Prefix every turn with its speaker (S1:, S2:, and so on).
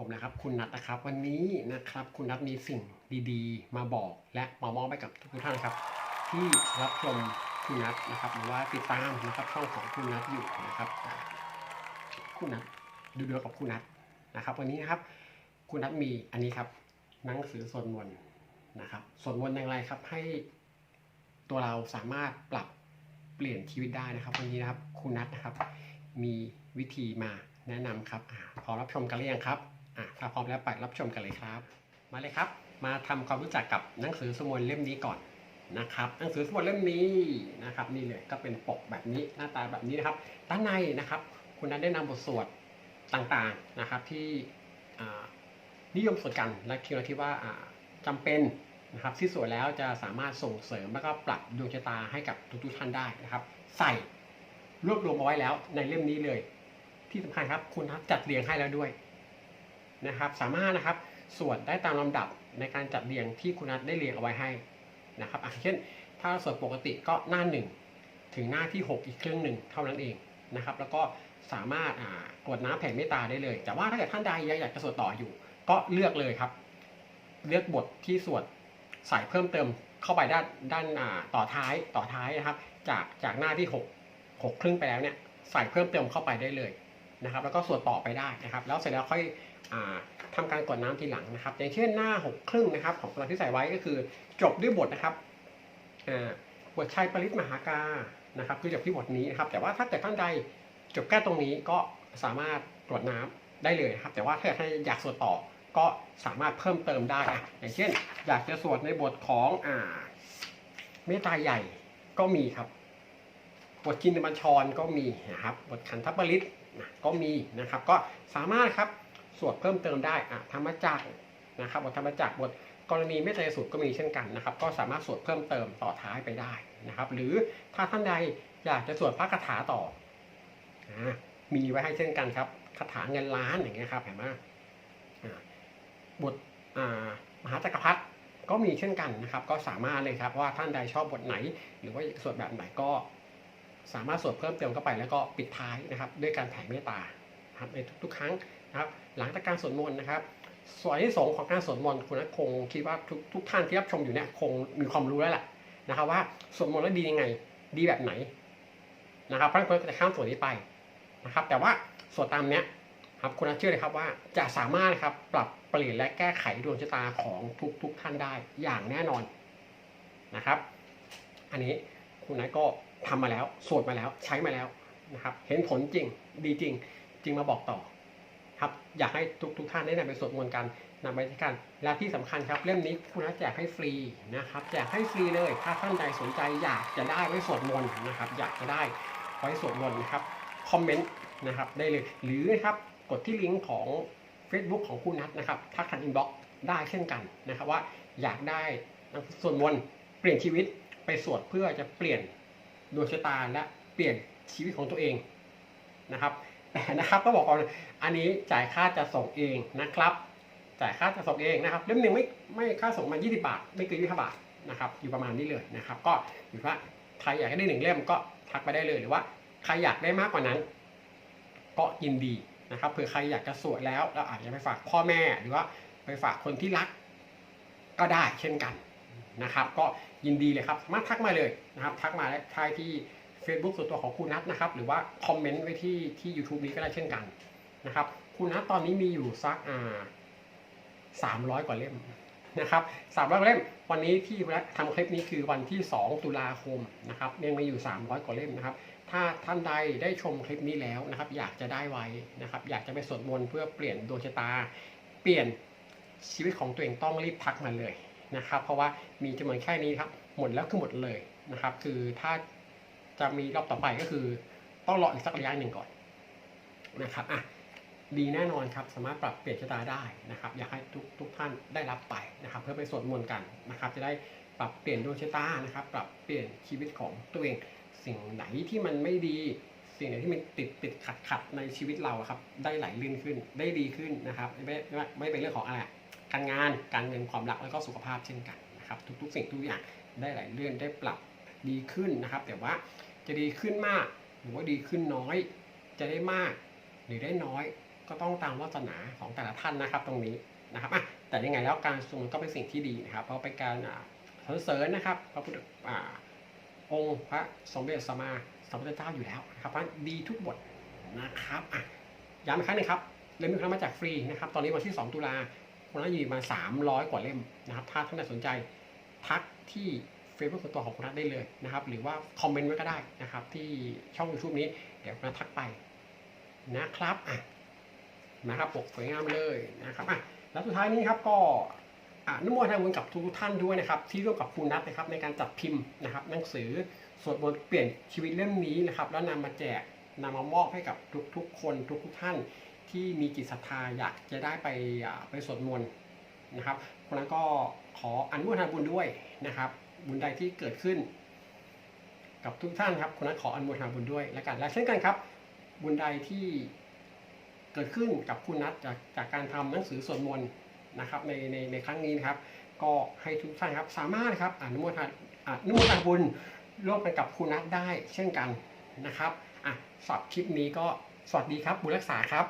S1: ผมนะครับ คุณนัทนะครับ วันนี้นะครับ คุณนัทมีสิ่งดีๆ มาบอกและมามอบให้กับทุกท่านครับ ที่รับชมคุณนัทนะครับหรือว่าติดตามนะครับช่องของคุณนัทอยู่นะครับคุณนัทดูเดือกับคุณนัทนะครับ วันนี้นะครับ คุณนัทมีอันนี้ครับ หนังสือสวดมนต์นะครับสวดมนต์อย่างไรครับ ให้ตัวเราสามารถปรับเปลี่ยนชีวิตได้นะครับ วันนี้นะครับ คุณนัทนะครับ มีวิธีมาแนะนำครับอพอรับชมกันหรือยังครับ ถ้าพร้อมแล้วไปรับชมกันเลยครับ มาเลยครับ มาทำความรู้จักกับหนังสือสวดมนต์เล่มนี้ก่อนนะครับ หนังสือสวดมนต์เล่มนี้นะครับ นี่เลยก็เป็นปกแบบนี้หน้าตาแบบนี้นะครับ ด้านในนะครับ คุณนัทได้นำบทสวดต่างๆนะครับที่นิยมสวดกันและคิดว่าที่ว่าอ่าจำเป็นนะครับที่สวดแล้วจะสามารถส่งเสริมแล้วก็ปรับดวงชะตาให้กับทุกๆท่านได้นะครับ ใส่รวบรวมเอาไว้แล้วในเล่มนี้เลย ที่สำคัญครับคุณนัทจัดเรียงให้แล้วด้วย นะครับ สามารถนะครับสวดได้ตามลำดับในการจัดเรียงที่คุณนัทได้เรียงเอาไว้ให้นะครับเช่น ถ้าสวดปกติก็หน้าหนึ่งถึงหน้าที่ 6 อีกครึ่งหนึ่งเท่านั้นเองนะครับ แล้วก็สามารถกรวดน้ำแผ่เมตตาได้เลย แต่ว่าถ้าเกิดท่านใดยังอยากจะสวดต่ออยู่ ก็เลือกเลยครับ เลือกบทที่สวดใส่เพิ่มเติมเข้าไปด้านด้านต่อท้ายต่อท้ายนะครับ จากจากหน้าที่ 6 6 ครึ่งไปแล้วเนี่ยใส่เพิ่มเติมเข้าไปได้เลยนะครับ แล้วก็สวดต่อไปได้นะครับ แล้วเสร็จแล้วค่อย อ่าทำการกดน้ำทีหลังนะครับ อย่างเช่นหน้า6ครึ่งนะครับ ของเราที่ใส่ไว้ก็คือจบด้วยบทนะครับบทชัยปริศมหากานะครับ คือจบที่บทนี้นะครับ แต่ว่าถ้าเกิดท่านใดจบแค่ตรงนี้ก็สามารถตรวจน้ำได้เลยครับ แต่ว่าถ้าท่านอยากสวดต่อก็สามารถเพิ่มเติมได้อะอย่างเช่น อยากจะสวดในบทของอ่าเมตตาใหญ่ก็มีครับ บทจินบัญชรก็มีนะครับ บทขันธปริศก็มีนะครับ ก็สามารถครับ สวดเพิ่มเติมได้อะธรรมจักรนะครับบทธรรมจักรบทกรณีเมตตาสูตรก็มีเช่นกันนะครับ ก็สามารถสวดเพิ่มเติมต่อท้ายไปได้นะครับ หรือถ้าท่านใดอยากจะสวดพระคาถาต่ออมีไว้ให้เช่นกันครับคาถาเงินล้านอย่างเงี้ยครับเห็นไหมาบทมหาจักรพรรดิก็มีเช่นกันนะครับ ก็สามารถเลยครับว่าท่านใดชอบบทไหน หรือว่าสวดแบบไหนก็สามารถสวดเพิ่มเติมเข้าไปแล้วก็ปิดท้ายนะครับ ด้วยการแผ่เมตตาครับในทุกๆ ครั้ง ครับหลังจากการสวดมนต์นะครับ ส่วนที่สองของการสวดมนต์คุณนัทคงคิดว่าทุกทุกท่านที่รับชมอยู่เนี่ยคงมีความรู้แล้วแหละนะครับว่าสวดมนต์แล้วดียังไง ดีแบบไหนนะครับเพราะฉะนั้นจะข้ามส่วนนี้ไปนะครับ แต่ว่าสวดตามเนี้ยครับคุณนัทเชื่อเลยครับว่าจะสามารถครับปรับเปลี่ยนและแก้ไขดวงชะตาของทุกทุกท่านได้อย่างแน่นอนนะครับ อันนี้คุณนัทก็ทำมาแล้วสวดมาแล้วใช้มาแล้วนะครับ เห็นผลจริงดีจริงจริงมาบอกต่อ ครับอยากให้ทุกทุกท่านได้นำไปสวดมนต์กันนำไปที่กันและที่สำคัญครับเล่มนี้คุณนัทแจกให้ฟรีนะครับแจกให้ฟรีเลยถ้าท่านใดสนใจอยากจะได้ไว้สวดมนต์นะครับ อยากจะได้ไว้สวดมนต์นะครับคอมเมนต์นะครับได้เลยหรือนะครับกดที่ลิงก์ของ Facebook ของคุณนัทนะครับทักทางอินบ็อกซ์ได้เช่นกันนะครับว่าอยากได้สวนมนต์เปลี่ยนชีวิตไปสวดเพื่อจะเปลี่ยนดวงชะตาและเปลี่ยนชีวิตของตัวเองนะครับ นะครับก็บอกก่อนอันนี้จ่ายค่าจะส่งเองนะครับ จ่ายค่าจะส่งเองนะครับเล่มหนึ่งไม่ไม่ค่าส่งมา 20 บาท ไม่เกิน25บาทนะครับอยู่ประมาณนี้เลยนะครับ ก็อยู่ว่าใครอยากได้หนึ่งเล่มก็ทักไปได้เลยหรือว่าใครอยากได้มากกว่านั้น ก็ยินดีนะครับเผื่อใครอยากจะสวดแล้วเราอาจจะไปฝากพ่อแม่หรือว่าไปฝากคนที่รัก ก็ได้เช่นกันนะครับ ก็ยินดีเลยครับสามารถทักมาเลยนะครับ ทักมาได้ที่ Facebook ส่วนตัวของคุณนัทนะครับ หรือว่าคอมเมนต์ไว้ที่ที่ YouTube นี้ก็ได้เช่นกันนะครับ คุณนัทตอนนี้มีอยู่สักอ่าสามร้อยกว่าเล่มนะครับสามร้อยกว่าเล่ม วันนี้ที่คุณนัททำคลิปนี้คือวันที่ 2 ตุลาคมนะครับยังมีอยู่ 300 กว่าเล่มนะครับ ถ้าท่านใดได้ชมคลิปนี้แล้วนะครับ อยากจะได้ไว้นะครับ อยากจะไปสวดมนต์เพื่อเปลี่ยนดวงชะตา เปลี่ยนชีวิตของตัวเองต้องรีบทักมาเลยนะครับ เพราะว่ามีจำนวนแค่นี้ครับ หมดแล้วคือหมดเลยนะครับ คือถ้า จะมีรอบต่อไปก็คือ ต้องรออีกสักระยะหนึ่งก่อนนะครับอะดีแน่นอนครับ สามารถปรับเปลี่ยนชะตาได้นะครับ อยากให้ทุกทุกท่านได้รับไปนะครับ เพื่อไปสวดมนต์กันนะครับ จะได้ปรับเปลี่ยนดวงชะตานะครับ ปรับเปลี่ยนชีวิตของตัวเอง สิ่งไหนที่มันไม่ดี สิ่งไหนที่มันติดติดขัดขัดในชีวิตเราครับ ได้ไหลลื่นขึ้น ได้ดีขึ้นนะครับ ไม่ไม่ไม่เป็นเรื่องของอะไรการงานการเงินความรักแล้วก็สุขภาพเช่นกันนะครับ ทุก ๆ สิ่งทุกอย่างได้ไหลเลื่อนได้ปรับ ดีขึ้นนะครับ แต่ว่าจะดีขึ้นมากหรือว่าดีขึ้นน้อย จะได้มากหรือได้น้อยก็ต้องตามวาสนาของแต่ละท่านนะครับตรงนี้นะครับอะแต่ยังไงแล้วการสวดมนต์ก็เป็นสิ่งที่ดีนะครับ เพราะเป็นการสรรเสริญนะครับพระพุทธองค์พระสมเด็จสมมาสัมพุทธเจ้าอยู่แล้วนะครับเพราะดีทุกบทนะครับอะย้ำอีกครั้งหนึงครับเล่มนี้มาจากฟรีนะครับ ตอนนี้วันที่ 2 ตุลาคนัทอยู่มา 300 กว่าเล่มนะครับ ถ้าท่านสนใจทักที่ เฟซบุ๊กส่วนตัวของคุณนัทได้เลยนะครับ หรือว่าคอมเมนต์ไว้ก็ได้นะครับ ที่ช่อง YouTube นี้เดี๋ยวคุณนัททักไปนะครับอะนะครับปกสวยงามเลยนะครับอะแล้วสุดท้ายนี้ครับก็อนุโมทนาบุญกับทุกท่านด้วยนะครับ ที่ร่วมกับคุณนัทนะครับในการจัดพิมพ์นะครับ หนังสือสวดมนเปลี่ยนชีวิตเล่มนี้นะครับ แล้วนำมาแจกนำมามอบให้กับทุกๆ คนทุกๆท่านที่มีจิตศรัทธาอยากจะได้ไปไปสวดมนต์นะครับคนนั้นก็ขออนุโมทนาบุญด้วยนะครับ บุญใดที่เกิดขึ้น กับทุกท่านครับคนนั้นขออนุโมทนาบุญด้วยและกันและเช่นกันครับ บุญใดที่เกิดขึ้นกับคุณนัทจากจากการทำหนังสือสวดมนต์นะครับในในในครั้งนี้นะครับ ก็ให้ทุกท่านครับสามารถครับอนุโมทนาอนุโมทนาบุญร่วมกันกับคุณนัทได้เช่นกันนะครับอะสำหรับคลิปนี้ก็สวัสดีครับบุญรักษาครับ